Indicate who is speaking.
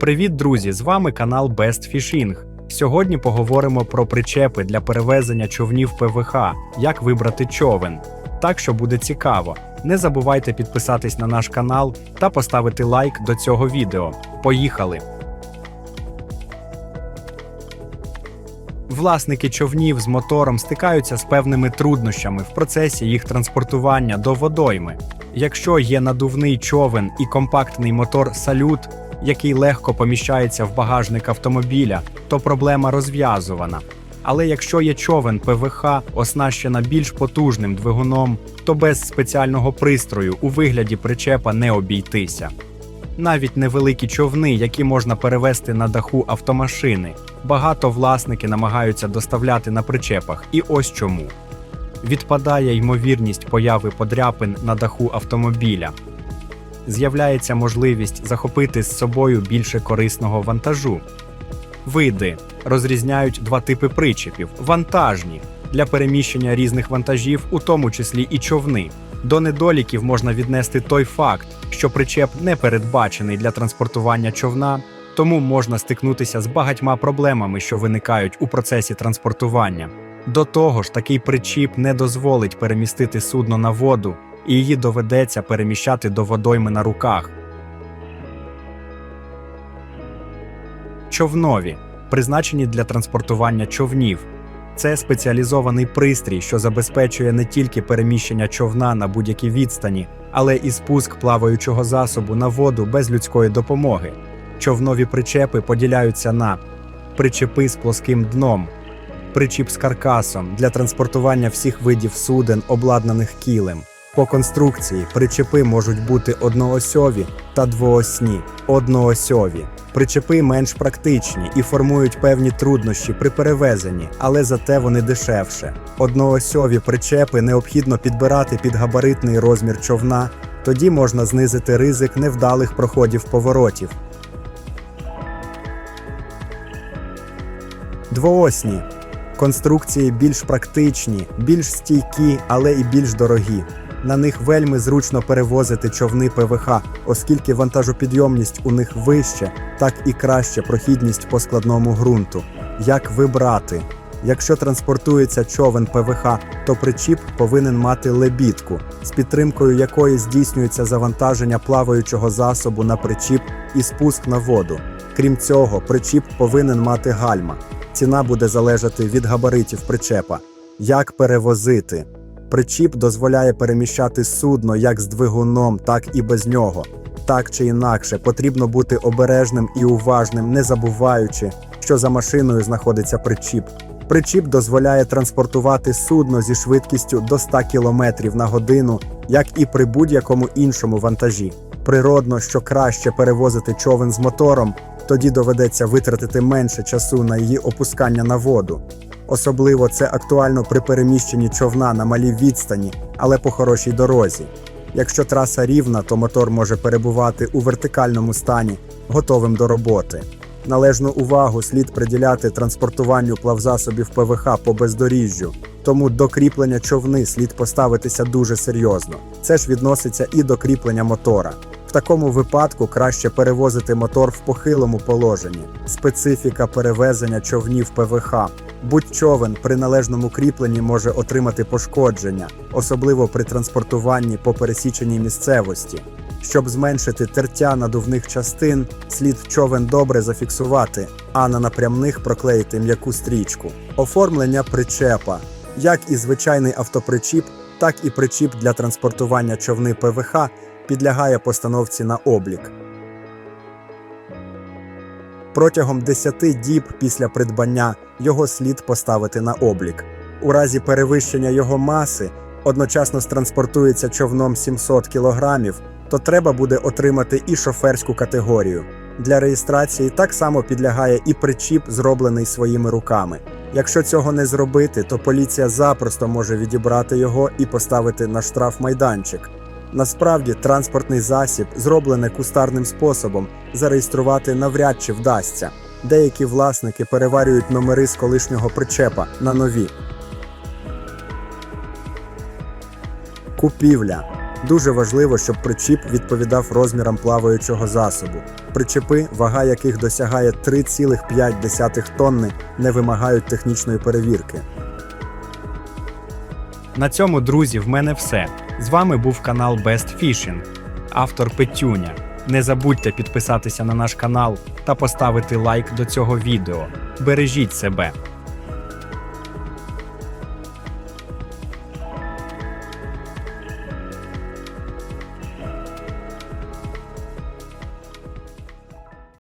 Speaker 1: Привіт, друзі! З вами канал Best Fishing. Сьогодні поговоримо про причепи для перевезення човнів ПВХ, як вибрати човен. Так що буде цікаво. Не забувайте підписатись на наш канал та поставити лайк до цього відео. Поїхали! Власники човнів з мотором стикаються з певними труднощами в процесі їх транспортування до водойми. Якщо є надувний човен і компактний мотор салют, який легко поміщається в багажник автомобіля, то проблема розв'язувана. Але якщо є човен ПВХ, оснащена більш потужним двигуном, то без спеціального пристрою у вигляді причепа не обійтися. Навіть невеликі човни, які можна перевезти на даху автомашини, багато власники намагаються доставляти на причепах. І ось чому. Відпадає ймовірність появи подряпин на даху автомобіля. З'являється можливість захопити з собою більше корисного вантажу. Види розрізняють два типи причепів: вантажні для переміщення різних вантажів, у тому числі і човни. До недоліків можна віднести той факт, що причеп не передбачений для транспортування човна, тому можна стикнутися з багатьма проблемами, що виникають у процесі транспортування. До того ж, такий причіп не дозволить перемістити судно на воду, і її доведеться переміщати до водойми на руках. Човнові призначені для транспортування човнів. Це спеціалізований пристрій, що забезпечує не тільки переміщення човна на будь-якій відстані, але і спуск плаваючого засобу на воду без людської допомоги. Човнові причепи поділяються на причепи з плоским дном, причіп з каркасом для транспортування всіх видів суден, обладнаних кілем. По конструкції причепи можуть бути одноосьові та двоосні, одноосьові. Причепи менш практичні і формують певні труднощі при перевезенні, але зате вони дешевше. Одноосьові причепи необхідно підбирати під габаритний розмір човна, тоді можна знизити ризик невдалих проходів поворотів. Двоосні конструкції більш практичні, більш стійкі, але і більш дорогі. На них вельми зручно перевозити човни ПВХ, оскільки вантажопідйомність у них вище, так і краще прохідність по складному ґрунту. Як вибрати? Якщо транспортується човен ПВХ, то причіп повинен мати лебідку, з підтримкою якої здійснюється завантаження плаваючого засобу на причіп і спуск на воду. Крім цього, причіп повинен мати гальма. Ціна буде залежати від габаритів причепа. Як перевозити? Причіп дозволяє переміщати судно як з двигуном, так і без нього. Так чи інакше, потрібно бути обережним і уважним, не забуваючи, що за машиною знаходиться причіп. Причіп дозволяє транспортувати судно зі швидкістю до 100 км на годину, як і при будь-якому іншому вантажі. Природно, що краще перевозити човен з мотором, тоді доведеться витратити менше часу на її опускання на воду. Особливо це актуально при переміщенні човна на малій відстані, але по хорошій дорозі. Якщо траса рівна, то мотор може перебувати у вертикальному стані, готовим до роботи. Належну увагу слід приділяти транспортуванню плавзасобів ПВХ по бездоріжжю, тому до кріплення човни слід поставитися дуже серйозно. Це ж відноситься і до кріплення мотора. В такому випадку краще перевозити мотор в похилому положенні. Специфіка перевезення човнів ПВХ. Будь-човен при належному кріпленні може отримати пошкодження, особливо при транспортуванні по пересіченій місцевості. Щоб зменшити тертя надувних частин, слід човен добре зафіксувати, а на напрямних проклеїти м'яку стрічку. Оформлення причепа. Як і звичайний автопричіп, так і причіп для транспортування човни ПВХ підлягає постановці на облік. Протягом 10 діб після придбання його слід поставити на облік. У разі перевищення його маси одночасно транспортується човном 700 кг, то треба буде отримати і шоферську категорію. Для реєстрації так само підлягає і причіп, зроблений своїми руками. Якщо цього не зробити, то поліція запросто може відібрати його і поставити на штрафмайданчик. Насправді, транспортний засіб, зроблений кустарним способом, зареєструвати навряд чи вдасться. Деякі власники переварюють номери з колишнього причепа на нові. Купівля. Дуже важливо, щоб причіп відповідав розмірам плаваючого засобу. Причепи, вага яких досягає 3,5 тонни, не вимагають технічної перевірки.
Speaker 2: На цьому, друзі, в мене все. З вами був канал Best Fishing, автор Петюня. Не забудьте підписатися на наш канал та поставити лайк до цього відео. Бережіть себе.